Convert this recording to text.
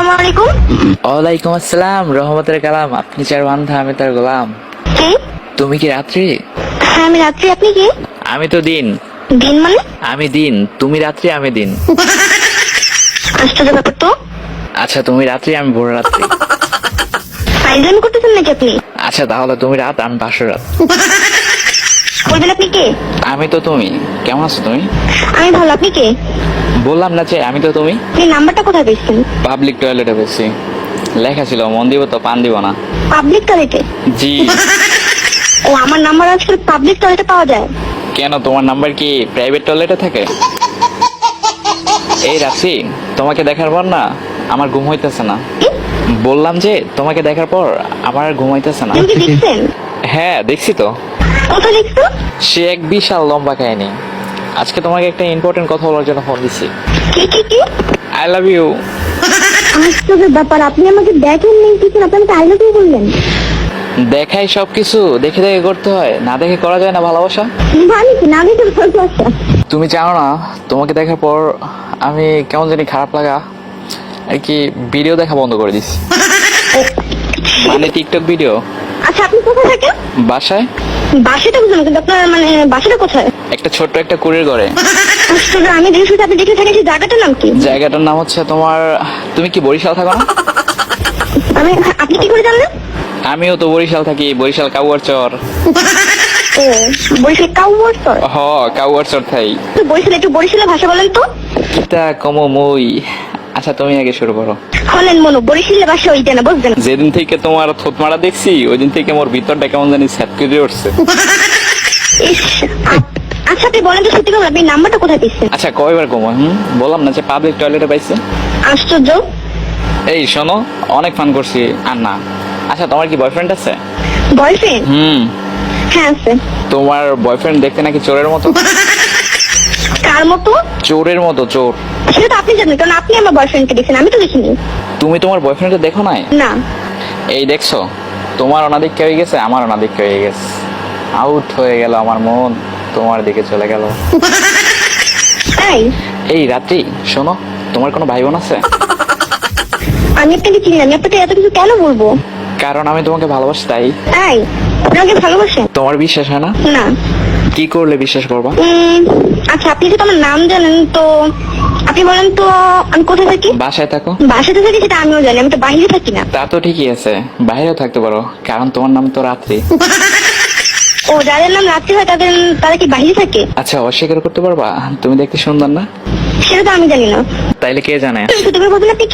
আসসালামু আলাইকুম। ওয়ালাইকুম আসসালাম রহমতের কালাম। আপনি চার বান্ধা আমি তার গোলাম। কে? তুমি কি রাত্রি? হ্যাঁ আমি রাত্রি। আপনি কে? আমি তো দিন। দিন মানে? আমি দিন। তুমি রাত্রি আমি দিন। আশ্চর্য ব্যাপার তো। আচ্ছা তুমি রাত্রি আমি ভোর রাত্রি। ফাইজলামি করতেছেন নাকি আপনি? আচ্ছা তাহলে তুমি রাত আমি পাঁচশো রাত। বলবেন আপনি কে? আমি তো তুমি। কেমন আছো তুমি? আমি ভালো আপনি কে? বললাম না যে আমি তো তুমি। আপনি নাম্বারটা কোথায় পেয়েছেন? পাবলিক টয়লেটে পেয়েছি। লেখা ছিল মন দিব তো পান দিব না। পাবলিক টয়লেটে? জি। ও আমার নাম্বার আজকাল পাবলিক টয়লেটে পাওয়া যায়। কেন তোমার নাম্বার কি প্রাইভেট টয়লেটে থাকে? এই রাশি তোমাকে দেখার পর না আমার ঘুম হইতেছে না। বললাম যে তোমাকে দেখার পর আমার ঘুম হইতেছে না। হ্যাঁ দেখছি তো। সে এক বিশাল লম্বা কাহিনী। আজকে তোমাকে একটা ইম্পর্টেন্ট কথা বলার জন্য ফোন দিছি। কি কি কি? আই লাভ ইউ আশ্চর্য ব্যাপার আপনি আমাকে দেখেন নেই কিছু আপনি আমাকে আই লাভ ইউ বললেন। দেখাই সবকিছু দেখে দেখে করতে হয়। না দেখে করা যায় না ভালোবাসা? মানে কি? না দেখে ভালোবাসা? তুমি জানো না তোমাকে দেখার পর আমি কেমন জানি খারাপ লাগা আর কি ভিডিও দেখা বন্ধ করে দিছি। মানে টিকটক ভিডিও আচ্ছা আপনি কোথায় থাকেন? বাসায়? বাসাটা বুঝলাম কিন্তু আপনার মানে বাসাটা কোথায়? একটা ছোট্ট একটা কুড়ির ঘরে। আশ্চর্য আমি শুধু আপনি দেখে থাকেন সেই জায়গাটার নাম কি? জায়গাটার নাম হচ্ছে তোমার তুমি কি বরিশাল থাকো না? আমি আপনি কি করে জানলেন? আমিও তো বরিশাল থাকি বরিশাল কাউয়ার চর ও বরিশাল কাউয়ার চর হ কাউয়ার চর থাই। তো বরিশাল একটু বরিশালের ভাষা বলেন তো। কিতা কমো মই? আচ্ছা তুমি আগে শুরু করো। হলেন মনো বরিশালের ভাষা ওইটা না বুঝলেন যেদিন থেকে তোমার থুতমারা দেখছি ওই দিন থেকে মোর ভিতরটা কেমন জানি স্যাপকে দিয়ে উঠছে। ইস, আপ- আচ্ছা আপনি বলেন তো সত্যি কথা আপনি নাম্বারটা কোথায় পেয়েছেন? আচ্ছা কয়বার কমো? হুম? বললাম না যে পাবলিক টয়লেটে পাইছে। আশ্চর্য। এই শোনো অনেক ফান করছি আর না আচ্ছা তোমার কি বয়ফ্রেন্ড আছে? বয়ফ্রেন্ড হুম। হ্যাঁ আছে। তোমার বয়ফ্রেন্ড দেখতে নাকি চোরের মতো? কার মতো? চোরের মতো চোর। সেটা তো আপনি জানেন কারণ আপনি আমার বয়ফ্রেন্ডকে দেখছেন আমি তো দেখিনি। তুমি তোমার বয়ফ্রেন্ডকে দেখো নাই? না। এই দেখছ তোমার হয়ে গেছে আমার হয়ে গেছে। আউট হয়ে গেল আমার মন তোমার দিকে চলে গেল। তাই এই রাত্রি শোনো তোমার কোনো ভাই বোন আছে? আমি আপনাকে চিনি না আমি আপনাকে এত কিছু কেন বলব? কারণ আমি তোমাকে ভালোবাসি তাই। তাই আপনি আমাকে ভালোবাসেন তোমার বিশ্বাস হয় না? না। কি করলে বিশ্বাস করবা? আচ্ছা আপনি আমার নাম জানেন তো আপনি বলেন তো আমি কোথায় থাকি? বাসায় থাকো। থাকি সেটা আমিও জানি আমি তো বাইরে থাকি না। তা তো ঠিকই আছে বাইরেও থাকতে পারো কারণ তোমার নাম তো রাত্রি। ও যাদের নাম রাত্রি হয় তাদের তারা কি বাইরে থাকে? আচ্ছা অস্বীকার করতে পারবা? তুমি দেখতে সুন্দর না? সেটা তো আমি জানি না। তাইলে কে জানে? বলবেন আপনি